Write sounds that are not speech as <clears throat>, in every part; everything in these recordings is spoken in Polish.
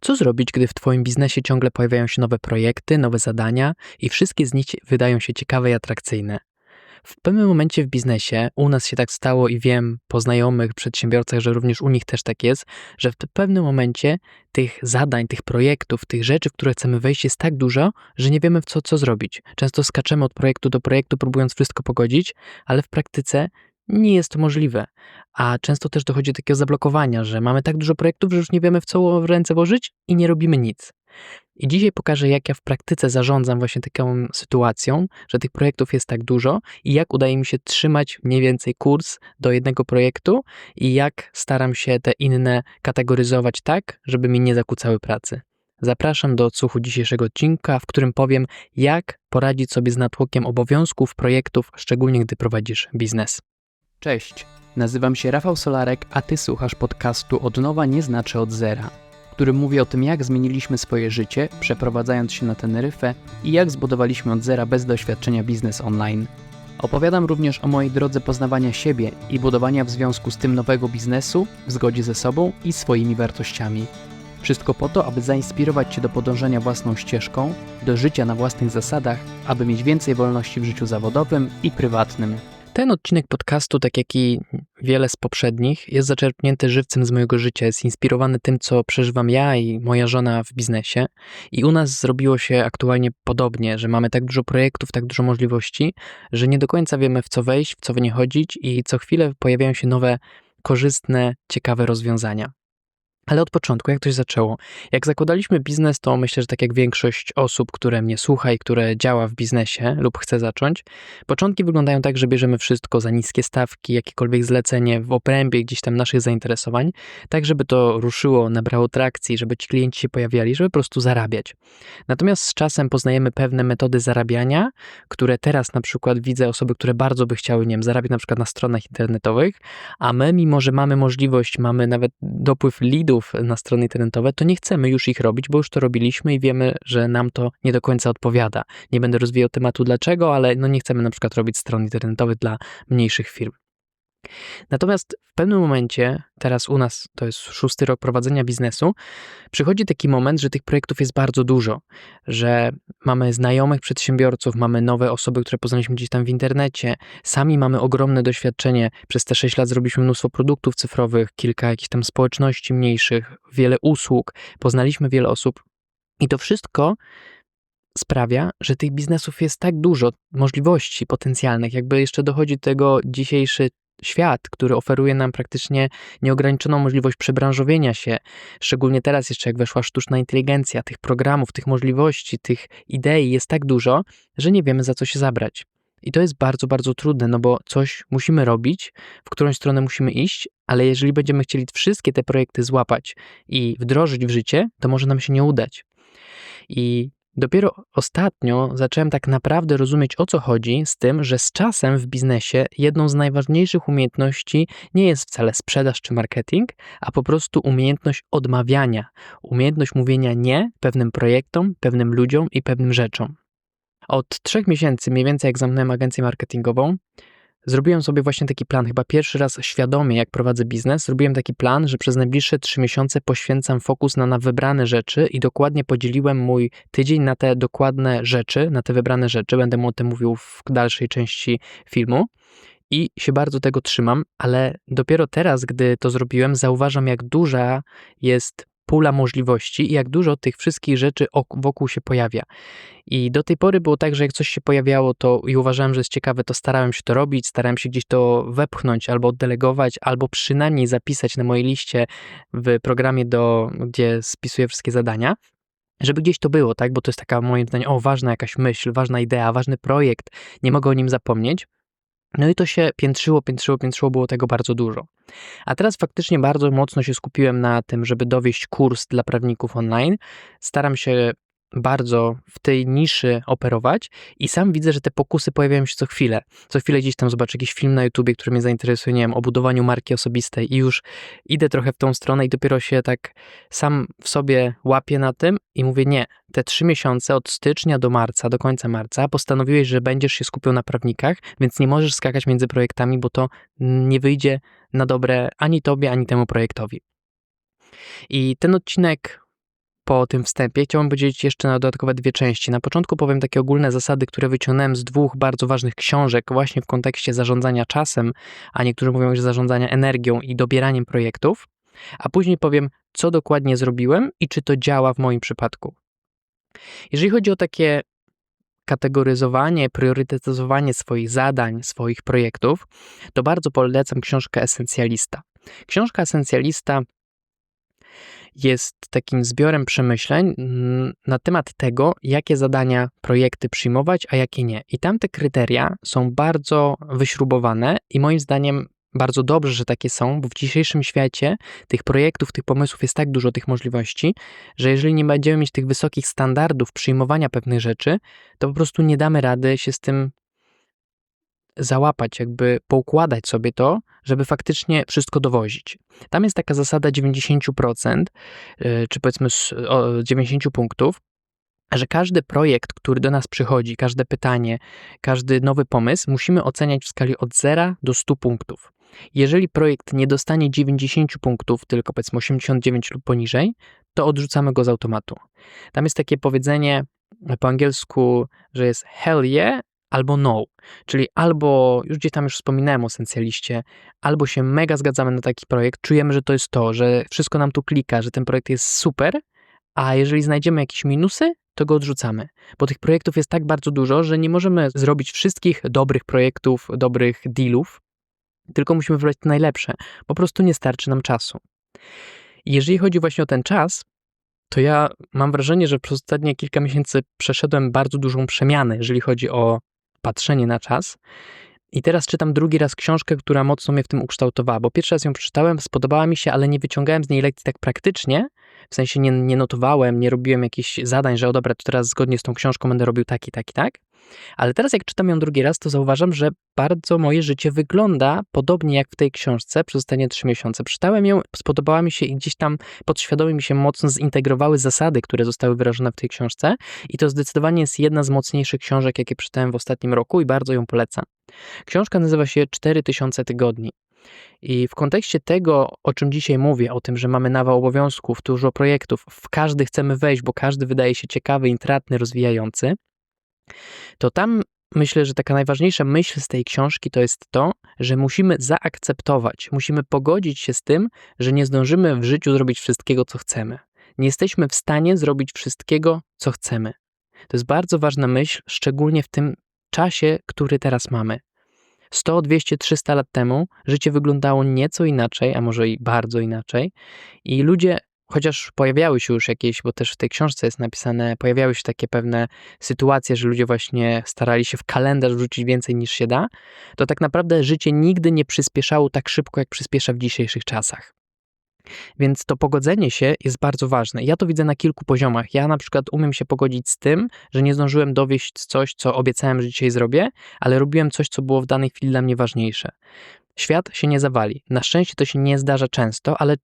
Co zrobić, gdy w Twoim biznesie ciągle pojawiają się nowe projekty, nowe zadania i wszystkie z nich wydają się ciekawe i atrakcyjne? W pewnym momencie w biznesie, u nas się tak stało i wiem po znajomych przedsiębiorcach, że również u nich też tak jest, że w pewnym momencie tych zadań, tych projektów, tych rzeczy, w które chcemy wejść jest tak dużo, że nie wiemy w co, co zrobić. Często skaczemy od projektu do projektu, próbując wszystko pogodzić, ale w praktyce nie jest to możliwe. A często też dochodzi do takiego zablokowania, że mamy tak dużo projektów, że już nie wiemy w co ręce włożyć i nie robimy nic. I dzisiaj pokażę, jak ja w praktyce zarządzam właśnie taką sytuacją, że tych projektów jest tak dużo i jak udaje mi się trzymać mniej więcej kurs do jednego projektu i jak staram się te inne kategoryzować tak, żeby mi nie zakłócały pracy. Zapraszam do odsłuchu dzisiejszego odcinka, w którym powiem, jak poradzić sobie z natłokiem obowiązków, projektów, szczególnie gdy prowadzisz biznes. Cześć, nazywam się Rafał Solarek, a ty słuchasz podcastu Od nowa nie znaczy od zera, w którym mówię o tym, jak zmieniliśmy swoje życie, przeprowadzając się na Teneryfę i jak zbudowaliśmy od zera bez doświadczenia biznes online. Opowiadam również o mojej drodze poznawania siebie i budowania w związku z tym nowego biznesu w zgodzie ze sobą i swoimi wartościami. Wszystko po to, aby zainspirować Cię do podążania własną ścieżką, do życia na własnych zasadach, aby mieć więcej wolności w życiu zawodowym i prywatnym. Ten odcinek podcastu, tak jak i wiele z poprzednich, jest zaczerpnięty żywcem z mojego życia, jest inspirowany tym, co przeżywam ja i moja żona w biznesie. I u nas zrobiło się aktualnie podobnie, że mamy tak dużo projektów, tak dużo możliwości, że nie do końca wiemy, w co wejść, w co nie chodzić, i co chwilę pojawiają się nowe, korzystne, ciekawe rozwiązania. Ale od początku, jak to się zaczęło? Jak zakładaliśmy biznes, to myślę, że tak jak większość osób, które mnie słucha i które działa w biznesie lub chce zacząć, początki wyglądają tak, że bierzemy wszystko za niskie stawki, jakiekolwiek zlecenie w obrębie gdzieś tam naszych zainteresowań, tak żeby to ruszyło, nabrało trakcji, żeby ci klienci się pojawiali, żeby po prostu zarabiać. Natomiast z czasem poznajemy pewne metody zarabiania, które teraz na przykład widzę osoby, które bardzo by chciały, nie wiem, zarabiać na przykład na stronach internetowych, a my, mimo że mamy możliwość, mamy nawet dopływ na strony internetowe, to nie chcemy już ich robić, bo już to robiliśmy i wiemy, że nam to nie do końca odpowiada. Nie będę rozwijał tematu dlaczego, ale no nie chcemy na przykład robić stron internetowych dla mniejszych firm. Natomiast w pewnym momencie, teraz u nas to jest szósty rok prowadzenia biznesu, przychodzi taki moment, że tych projektów jest bardzo dużo, że mamy znajomych przedsiębiorców, mamy nowe osoby, które poznaliśmy gdzieś tam w internecie, sami mamy ogromne doświadczenie. Przez te 6 lat zrobiliśmy mnóstwo produktów cyfrowych, kilka jakichś tam społeczności mniejszych, wiele usług, poznaliśmy wiele osób i to wszystko sprawia, że tych biznesów jest tak dużo, możliwości potencjalnych, jakby jeszcze dochodzi do tego dzisiejszy świat, który oferuje nam praktycznie nieograniczoną możliwość przebranżowienia się, szczególnie teraz jeszcze jak weszła sztuczna inteligencja, tych programów, tych możliwości, tych idei jest tak dużo, że nie wiemy za co się zabrać. I to jest bardzo, bardzo trudne, no bo coś musimy robić, w którą stronę musimy iść, ale jeżeli będziemy chcieli wszystkie te projekty złapać i wdrożyć w życie, to może nam się nie udać. I Dopiero ostatnio zacząłem tak naprawdę rozumieć o co chodzi z tym, że z czasem w biznesie jedną z najważniejszych umiejętności nie jest wcale sprzedaż czy marketing, a po prostu umiejętność odmawiania, umiejętność mówienia nie pewnym projektom, pewnym ludziom i pewnym rzeczom. Od trzech miesięcy, mniej więcej jak zamknąłem agencję marketingową, zrobiłem sobie właśnie taki plan, chyba pierwszy raz świadomie, jak prowadzę biznes, zrobiłem taki plan, że przez najbliższe trzy miesiące poświęcam fokus na, na wybrane rzeczy i dokładnie podzieliłem mój tydzień na te dokładne rzeczy, na te wybrane rzeczy. Będę mu o tym mówił w dalszej części filmu. I się bardzo tego trzymam, ale dopiero teraz, gdy to zrobiłem, zauważam, jak duża jest pula możliwości i jak dużo tych wszystkich rzeczy wokół się pojawia. I do tej pory było tak, że jak coś się pojawiało to i uważałem, że jest ciekawe, to starałem się to robić, starałem się gdzieś to wepchnąć albo oddelegować, albo przynajmniej zapisać na mojej liście w programie, do, gdzie spisuję wszystkie zadania żeby gdzieś to było, tak? Bo to jest taka moim zdaniem, o, ważna jakaś myśl, ważna idea, ważny projekt, nie mogę o nim zapomnieć. No i to się piętrzyło, piętrzyło, piętrzyło, było tego bardzo dużo. A teraz faktycznie bardzo mocno się skupiłem na tym, żeby dowieść kurs dla prawników online. Staram się bardzo w tej niszy operować i sam widzę, że te pokusy pojawiają się co chwilę. Co chwilę gdzieś tam zobaczę jakiś film na YouTubie, który mnie zainteresuje, nie wiem, o budowaniu marki osobistej i już idę trochę w tą stronę i dopiero się tak sam w sobie łapię na tym i mówię, nie, te trzy miesiące od stycznia do marca, do końca marca postanowiłeś, że będziesz się skupiał na prawnikach, więc nie możesz skakać między projektami, bo to nie wyjdzie na dobre ani tobie, ani temu projektowi. I ten odcinek po tym wstępie chciałbym podzielić jeszcze na dodatkowe dwie części. Na początku powiem takie ogólne zasady, które wyciągnąłem z dwóch bardzo ważnych książek właśnie w kontekście zarządzania czasem, a niektórzy mówią, że zarządzania energią i dobieraniem projektów, a później powiem, co dokładnie zrobiłem i czy to działa w moim przypadku. Jeżeli chodzi o takie kategoryzowanie, priorytetyzowanie swoich zadań, swoich projektów, to bardzo polecam książkę Esencjalista. Książka Esencjalista jest takim zbiorem przemyśleń na temat tego, jakie zadania, projekty przyjmować, a jakie nie. I tam te kryteria są bardzo wyśrubowane i moim zdaniem bardzo dobrze, że takie są, bo w dzisiejszym świecie tych projektów, tych pomysłów jest tak dużo tych możliwości, że jeżeli nie będziemy mieć tych wysokich standardów przyjmowania pewnych rzeczy, to po prostu nie damy rady się z tym załapać, jakby poukładać sobie to, żeby faktycznie wszystko dowozić. Tam jest taka zasada 90%, y, czy powiedzmy 90 punktów, że każdy projekt, który do nas przychodzi, każde pytanie, każdy nowy pomysł musimy oceniać w skali od 0 do 100 punktów. Jeżeli projekt nie dostanie 90 punktów, tylko powiedzmy 89 lub poniżej, to odrzucamy go z automatu. Tam jest takie powiedzenie po angielsku, że jest hell yeah albo no. Czyli albo, już gdzieś tam już wspominałem o esencjaliście, albo się mega zgadzamy na taki projekt, czujemy, że to jest to, że wszystko nam tu klika, że ten projekt jest super, a jeżeli znajdziemy jakieś minusy, to go odrzucamy. Bo tych projektów jest tak bardzo dużo, że nie możemy zrobić wszystkich dobrych projektów, dobrych dealów, tylko musimy wybrać te najlepsze. Po prostu nie starczy nam czasu. Jeżeli chodzi właśnie o ten czas, to ja mam wrażenie, że przez ostatnie kilka miesięcy przeszedłem bardzo dużą przemianę, jeżeli chodzi o patrzenie na czas. I teraz czytam drugi raz książkę, która mocno mnie w tym ukształtowała, bo pierwszy raz ją przeczytałem, spodobała mi się, ale nie wyciągałem z niej lekcji tak praktycznie, w sensie nie, nie notowałem, nie robiłem jakichś zadań, że o dobra, to teraz zgodnie z tą książką będę robił tak i tak i tak. Ale teraz jak czytam ją drugi raz, to zauważam, że bardzo moje życie wygląda podobnie jak w tej książce przez ostatnie trzy miesiące. Przeczytałem ją, spodobała mi się i gdzieś tam podświadomie mi się mocno zintegrowały zasady, które zostały wyrażone w tej książce i to zdecydowanie jest jedna z mocniejszych książek, jakie przeczytałem w ostatnim roku i bardzo ją polecam. Książka nazywa się 4000 tygodni. I w kontekście tego, o czym dzisiaj mówię, o tym, że mamy nawał obowiązków, dużo projektów, w każdy chcemy wejść, bo każdy wydaje się ciekawy, intratny, rozwijający, to tam myślę, że taka najważniejsza myśl z tej książki to jest to, że musimy zaakceptować, musimy pogodzić się z tym, że nie zdążymy w życiu zrobić wszystkiego, co chcemy. Nie jesteśmy w stanie zrobić wszystkiego, co chcemy. To jest bardzo ważna myśl, szczególnie w tym czasie, który teraz mamy. 100, 200, 300 lat temu życie wyglądało nieco inaczej, a może i bardzo inaczej, i ludzie chociaż pojawiały się już jakieś, bo też w tej książce jest napisane, pojawiały się takie pewne sytuacje, że ludzie właśnie starali się w kalendarz wrzucić więcej niż się da, to tak naprawdę życie nigdy nie przyspieszało tak szybko, jak przyspiesza w dzisiejszych czasach. Więc to pogodzenie się jest bardzo ważne. Ja to widzę na kilku poziomach. Ja na przykład umiem się pogodzić z tym, że nie zdążyłem dowieść coś, co obiecałem, że dzisiaj zrobię, ale robiłem coś, co było w danej chwili dla mnie ważniejsze. Świat się nie zawali. Na szczęście to się nie zdarza często, ale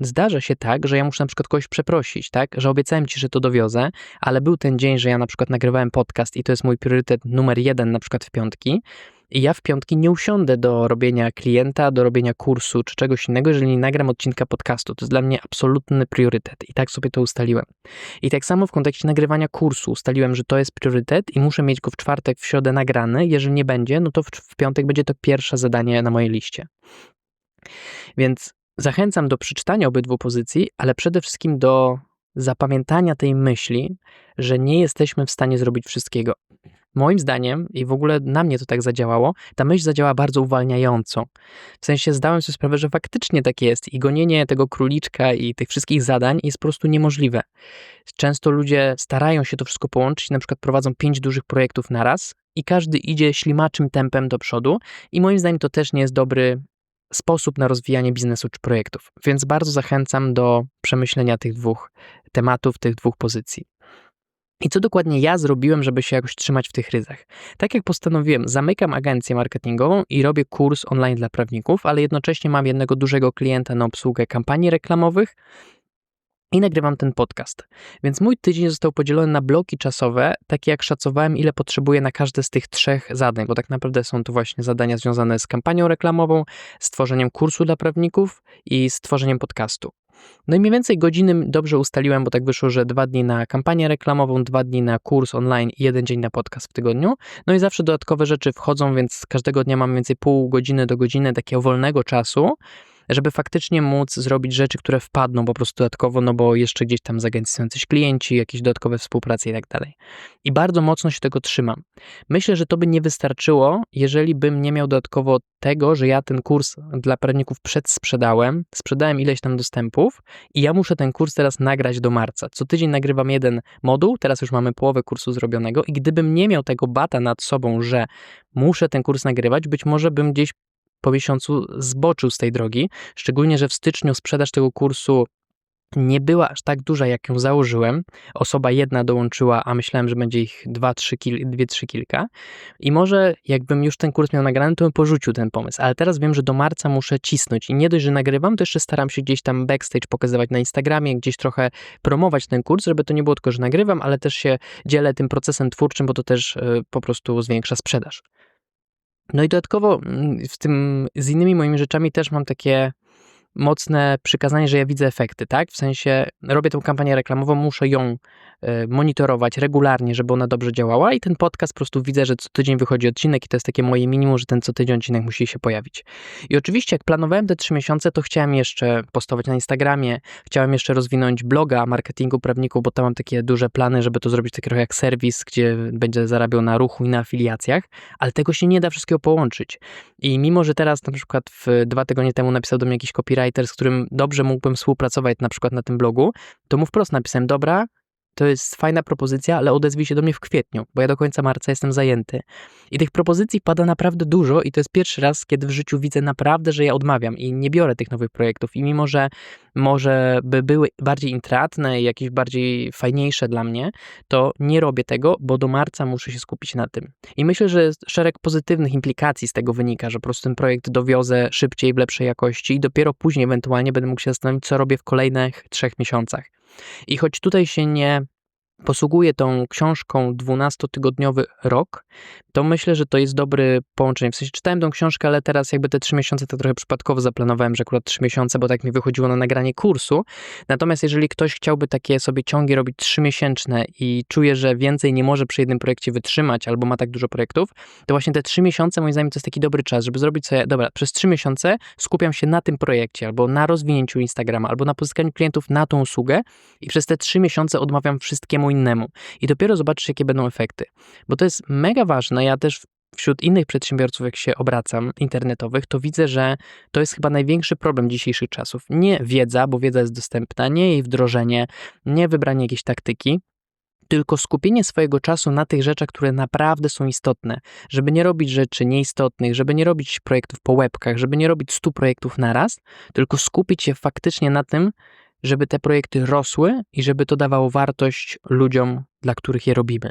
zdarza się tak, że ja muszę na przykład kogoś przeprosić, tak? Że obiecałem ci, że to dowiozę, ale był ten dzień, że ja na przykład nagrywałem podcast i to jest mój priorytet numer jeden na przykład w piątki. Ja w piątki nie usiądę do robienia klienta, do robienia kursu czy czegoś innego, jeżeli nie nagram odcinka podcastu. To jest dla mnie absolutny priorytet i tak sobie to ustaliłem. I tak samo w kontekście nagrywania kursu ustaliłem, że to jest priorytet i muszę mieć go w czwartek, w środę nagrany. Jeżeli nie będzie, no to w piątek będzie to pierwsze zadanie na mojej liście. Więc Zachęcam do przeczytania obydwu pozycji, ale przede wszystkim do zapamiętania tej myśli, że nie jesteśmy w stanie zrobić wszystkiego. Moim zdaniem, i w ogóle na mnie to tak zadziałało, ta myśl zadziała bardzo uwalniająco. W sensie zdałem sobie sprawę, że faktycznie tak jest i gonienie tego króliczka i tych wszystkich zadań jest po prostu niemożliwe. Często ludzie starają się to wszystko połączyć, na przykład prowadzą pięć dużych projektów naraz i każdy idzie ślimaczym tempem do przodu i moim zdaniem to też nie jest dobry sposób na rozwijanie biznesu czy projektów. Więc bardzo zachęcam do przemyślenia tych dwóch tematów, tych dwóch pozycji. I co dokładnie ja zrobiłem, żeby się jakoś trzymać w tych ryzach? Tak jak postanowiłem, zamykam agencję marketingową i robię kurs online dla prawników, ale jednocześnie mam jednego dużego klienta na obsługę kampanii reklamowych i nagrywam ten podcast. Więc mój tydzień został podzielony na bloki czasowe, takie jak szacowałem, ile potrzebuję na każde z tych trzech zadań, bo tak naprawdę są to właśnie zadania związane z kampanią reklamową, stworzeniem kursu dla prawników i stworzeniem podcastu. No i mniej więcej godziny dobrze ustaliłem, bo tak wyszło, że dwa dni na kampanię reklamową, dwa dni na kurs online i jeden dzień na podcast w tygodniu. No i zawsze dodatkowe rzeczy wchodzą, więc każdego dnia mam więcej pół godziny do godziny takiego wolnego czasu, żeby faktycznie móc zrobić rzeczy, które wpadną po prostu dodatkowo, no bo jeszcze gdzieś tam z agencji są jacyś klienci, jakieś dodatkowe współprace i tak dalej. I bardzo mocno się tego trzymam. Myślę, że to by nie wystarczyło, jeżeli bym nie miał dodatkowo tego, że ja ten kurs dla prawników przedsprzedałem, sprzedałem ileś tam dostępów i ja muszę ten kurs teraz nagrać do marca. Co tydzień nagrywam jeden moduł, teraz już mamy połowę kursu zrobionego i gdybym nie miał tego bata nad sobą, że muszę ten kurs nagrywać, być może bym gdzieś po miesiącu zboczył z tej drogi, szczególnie, że w styczniu sprzedaż tego kursu nie była aż tak duża, jak ją założyłem. Osoba jedna dołączyła, a myślałem, że będzie ich dwa, trzy, kil, dwie, trzy kilka. I może jakbym już ten kurs miał nagrany, to bym porzucił ten pomysł. Ale teraz wiem, że do marca muszę cisnąć. I nie dość, że nagrywam, to jeszcze staram się gdzieś tam backstage pokazywać na Instagramie, gdzieś trochę promować ten kurs, żeby to nie było tylko, że nagrywam, ale też się dzielę tym procesem twórczym, bo to też y, po prostu zwiększa sprzedaż. No i dodatkowo mm, w tym z innymi moimi rzeczami też mam takie mocne przykazanie, że ja widzę efekty, tak? W sensie robię tę kampanię reklamową, muszę ją e, monitorować regularnie, żeby ona dobrze działała i ten podcast po prostu widzę, że co tydzień wychodzi odcinek i to jest takie moje minimum, że ten co tydzień odcinek musi się pojawić. I oczywiście jak planowałem te trzy miesiące, to chciałem jeszcze postować na Instagramie, chciałem jeszcze rozwinąć bloga marketingu prawników, bo tam mam takie duże plany, żeby to zrobić taki trochę jak serwis, gdzie będzie zarabiał na ruchu i na afiliacjach, ale tego się nie da wszystkiego połączyć. I mimo, że teraz na przykład w dwa tygodnie temu napisał do mnie jakiś copywriter, copywriter, z którym dobrze mógłbym współpracować na przykład na tym blogu, to mu wprost napisałem, dobra, to jest fajna propozycja, ale odezwij się do mnie w kwietniu, bo ja do końca marca jestem zajęty. I tych propozycji pada naprawdę dużo i to jest pierwszy raz, kiedy w życiu widzę naprawdę, że ja odmawiam i nie biorę tych nowych projektów. I mimo, że może by były bardziej intratne i jakieś bardziej fajniejsze dla mnie, to nie robię tego, bo do marca muszę się skupić na tym. I myślę, że szereg pozytywnych implikacji z tego wynika, że po prostu ten projekt dowiozę szybciej, w lepszej jakości i dopiero później ewentualnie będę mógł się zastanowić, co robię w kolejnych trzech miesiącach. I choć tutaj się nie posługuję tą książką 12-tygodniowy rok, to myślę, że to jest dobre połączenie. W sensie czytałem tą książkę, ale teraz jakby te trzy miesiące to trochę przypadkowo zaplanowałem, że akurat trzy miesiące, bo tak mi wychodziło na nagranie kursu. Natomiast jeżeli ktoś chciałby takie sobie ciągi robić trzymiesięczne i czuje, że więcej nie może przy jednym projekcie wytrzymać albo ma tak dużo projektów, to właśnie te trzy miesiące moim zdaniem to jest taki dobry czas, żeby zrobić sobie, dobra, przez trzy miesiące skupiam się na tym projekcie albo na rozwinięciu Instagrama, albo na pozyskaniu klientów na tą usługę i przez te trzy miesiące odmawiam wszystkiemu innemu. I dopiero zobaczysz, jakie będą efekty. Bo to jest mega ważne. Ja też wśród innych przedsiębiorców, jak się obracam, internetowych, to widzę, że to jest chyba największy problem dzisiejszych czasów. Nie wiedza, bo wiedza jest dostępna, nie jej wdrożenie, nie wybranie jakiejś taktyki, tylko skupienie swojego czasu na tych rzeczach, które naprawdę są istotne, żeby nie robić rzeczy nieistotnych, żeby nie robić projektów po łebkach, żeby nie robić stu projektów naraz, tylko skupić się faktycznie na tym, żeby te projekty rosły i żeby to dawało wartość ludziom, dla których je robimy.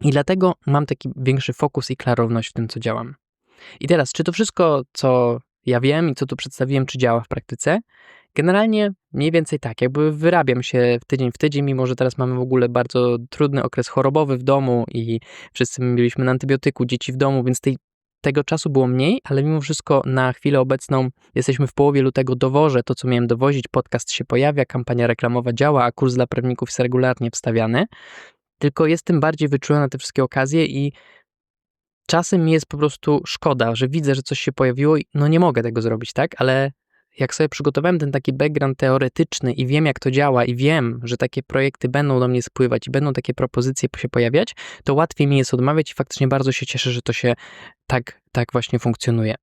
I dlatego mam taki większy fokus i klarowność w tym, co działam. I teraz, czy to wszystko, co ja wiem i co tu przedstawiłem, czy działa w praktyce? Generalnie mniej więcej tak, jakby wyrabiam się w tydzień w tydzień, mimo że teraz mamy w ogóle bardzo trudny okres chorobowy w domu i wszyscy byliśmy na antybiotyku, dzieci w domu, więc tej tego czasu było mniej, ale mimo wszystko na chwilę obecną jesteśmy w połowie lutego, dowożę to, co miałem dowozić, podcast się pojawia, kampania reklamowa działa, a kurs dla prawników jest regularnie wstawiany. Tylko jestem bardziej wyczulony na te wszystkie okazje i czasem mi jest po prostu szkoda, że widzę, że coś się pojawiło i no nie mogę tego zrobić, tak? Ale jak sobie przygotowałem ten taki background teoretyczny i wiem, jak to działa, i wiem, że takie projekty będą do mnie spływać i będą takie propozycje się pojawiać, to łatwiej mi jest odmawiać i faktycznie bardzo się cieszę, że to się tak, tak właśnie funkcjonuje.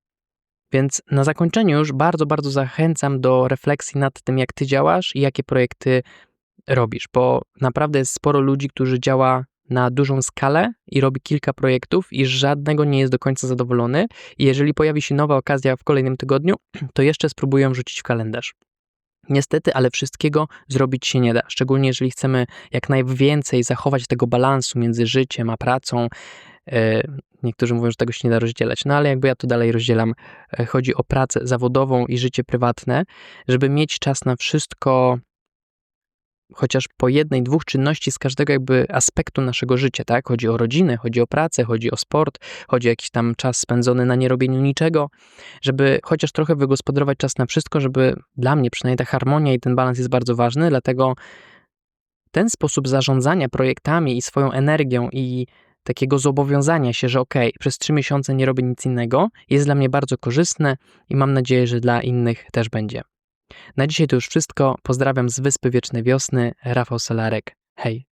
Więc na zakończeniu już bardzo, bardzo zachęcam do refleksji nad tym, jak ty działasz i jakie projekty robisz, bo naprawdę jest sporo ludzi, którzy działa na dużą skalę i robi kilka projektów i żadnego nie jest do końca zadowolony. I jeżeli pojawi się nowa okazja w kolejnym tygodniu, <clears throat> to jeszcze spróbuję wrzucić w kalendarz. Niestety, ale wszystkiego zrobić się nie da, szczególnie jeżeli chcemy jak najwięcej zachować tego balansu między życiem a pracą. E, niektórzy mówią, że tego się nie da rozdzielać, no ale jakby ja to dalej rozdzielam. E, chodzi o pracę zawodową i życie prywatne, żeby mieć czas na wszystko chociaż po jednej, dwóch czynności z każdego jakby aspektu naszego życia, tak? Chodzi o rodzinę, chodzi o pracę, chodzi o sport, chodzi o jakiś tam czas spędzony na nierobieniu niczego, żeby chociaż trochę wygospodarować czas na wszystko, żeby dla mnie przynajmniej ta harmonia i ten balans jest bardzo ważny, dlatego ten sposób zarządzania projektami i swoją energią i takiego zobowiązania się, że ok, przez trzy miesiące nie robię nic innego, jest dla mnie bardzo korzystne i mam nadzieję, że dla innych też będzie. Na dzisiaj to już wszystko. Pozdrawiam z Wyspy Wiecznej Wiosny, Rafał Solarek. Hej!